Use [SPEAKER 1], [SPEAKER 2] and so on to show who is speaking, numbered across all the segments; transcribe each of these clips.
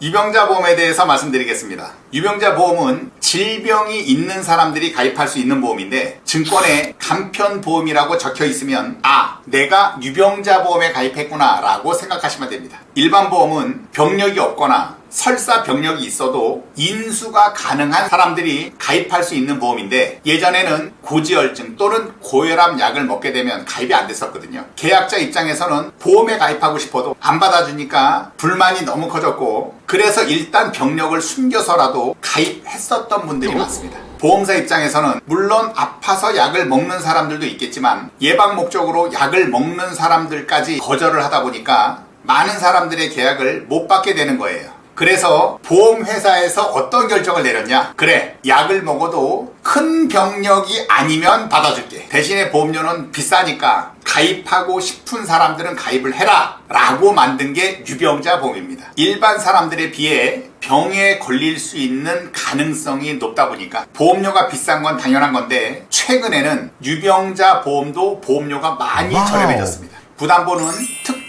[SPEAKER 1] 유병자 보험에 대해서 말씀드리겠습니다. 유병자 보험은 질병이 있는 사람들이 가입할 수 있는 보험인데 증권에 간편 보험이라고 적혀 있으면 아 내가 유병자 보험에 가입했구나 라고 생각하시면 됩니다. 일반 보험은 병력이 없거나 설사 병력이 있어도 인수가 가능한 사람들이 가입할 수 있는 보험인데 예전에는 고지혈증 또는 고혈압 약을 먹게 되면 가입이 안 됐었거든요. 계약자 입장에서는 보험에 가입하고 싶어도 안 받아주니까 불만이 너무 커졌고 그래서 일단 병력을 숨겨서라도 가입했었던 분들이 많습니다. 보험사 입장에서는 물론 아파서 약을 먹는 사람들도 있겠지만 예방 목적으로 약을 먹는 사람들까지 거절을 하다 보니까 많은 사람들의 계약을 못 받게 되는 거예요. 그래서 보험회사에서 어떤 결정을 내렸냐? 그래, 약을 먹어도 큰 병력이 아니면 받아줄게. 대신에 보험료는 비싸니까 가입하고 싶은 사람들은 가입을 해라. 라고 만든 게 유병자 보험입니다. 일반 사람들에 비해 병에 걸릴 수 있는 가능성이 높다 보니까 보험료가 비싼 건 당연한 건데 최근에는 유병자 보험도 보험료가 많이
[SPEAKER 2] 와우.
[SPEAKER 1] 저렴해졌습니다. 부담보는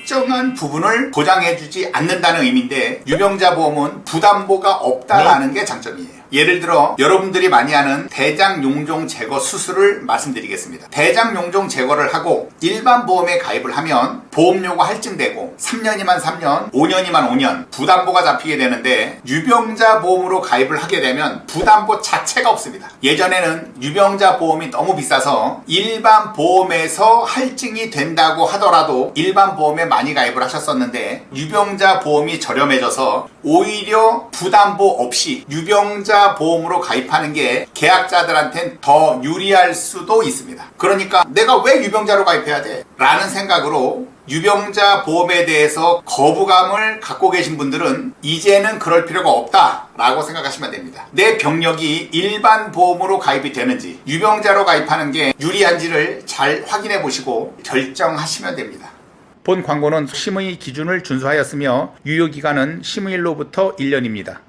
[SPEAKER 1] 특정한 부분을 보장해주지 않는다는 의미인데 유병자 보험은 부담보가 없다라는 게 장점이에요. 예를 들어 여러분들이 많이 하는 대장 용종 제거 수술을 말씀드리겠습니다. 대장 용종 제거를 하고 일반 보험에 가입을 하면 보험료가 할증되고 3년이면 3년, 5년이면 5년 부담보가 잡히게 되는데 유병자 보험으로 가입을 하게 되면 부담보 자체가 없습니다. 예전에는 유병자 보험이 너무 비싸서 일반 보험에서 할증이 된다고 하더라도 일반 보험에 많이 가입을 하셨었는데 유병자 보험이 저렴해져서 오히려 부담보 없이 유병 자 보험으로 가입하는 게 계약자들한텐 더 유리할 수도 있습니다. 그러니까 내가 왜 유병자로 가입해야 돼? 라는 생각으로 유병자 보험에 대해서 거부감을 갖고 계신 분들은 이제는 그럴 필요가 없다라고 생각하시면 됩니다. 내 병력이 일반 보험으로 가입이 되는지 유병자로 가입하는 게 유리한지를 잘 확인해 보시고 결정하시면 됩니다. 본 광고는 심의 기준을 준수하였으며 유효 기간은 심의일로부터 1년입니다.